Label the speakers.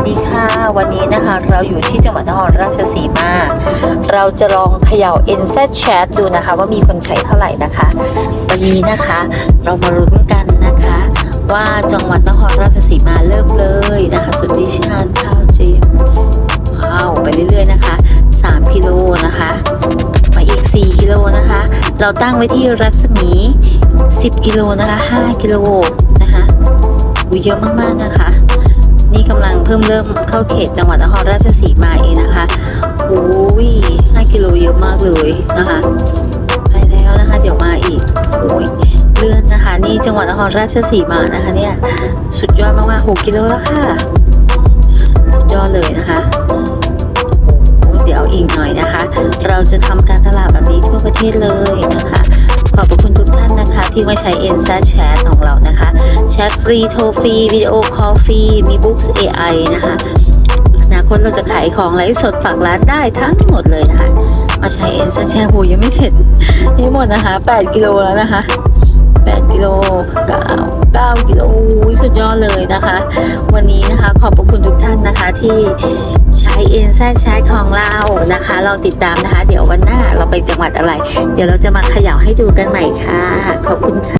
Speaker 1: วัสดีค่ะ วันนี้นะคะเราอยู่ที่จังหวัดนครราชสีมา เราจะลองเขย่า NZ Chat ดูนะคะ ว่ามีคนใช้เท่าไหร่นะคะ วันนี้นะคะเรามาลุ้นกันนะคะ ว่าจังหวัดนครราชสีมาเริ่มเลยนะคะ สุดที่ชาญข้าวเจมส์ว้าวไปเรื่อยๆนะคะ 3กิโลนะคะมาอีก 4กิโลนะคะ เราตั้งไว้ที่รัศมี 10กิโลนะคะ5กิโลนะคะอุยเยอะมากๆนะคะ เพิ่มเริ่มเข้าเขตจังหวัดนครราชสีมาเองนะคะโอ้ย5กิโลเยอะมากเลยนะคะ ไปแล้วนะคะ เดี๋ยวมาอีกโอ้ยเลื่อนนะคะ นี่จังหวัดนครราชสีมานะคะเนี่ย สุดยอดมากๆ6กิโลแล้วค่ะ สุดยอดเลยนะคะโอ้เดี๋ยวอีกหน่อยนะคะ เราจะทำการตลาดแบบนี้ทั่วประเทศเลยนะคะ ขอบคุณทุกท่านนะคะ ที่มาใช้ n s a Chat ของเรานะ ทฟรีโทรฟรีวิดีโอคอลฟรีมีบุ๊กส์ AI นะคะนาคตเราจะขายของไลฟ์สดฝากร้านได้ทั้งหมดเลยนะคะ มาใช้ n s a Chat โหยังไม่เสร็จยังหมดนะคะ 8 กิโลแล้วนะคะ8กิโล9 9กิโลอุ๊ยสุดยอดเลยนะคะ วันนี้นะคะขอบพระคุณทุกท่านนะคะที่ใช้ i n s i d e Chat ของเรานะคะลองติดตามนะคะ เดี๋ยววันหน้าเราไปจังหวัดอะไร เดี๋ยวเราจะมาขย่าให้ดูกันใหม่ค่ะ ขอบคุณค่ะ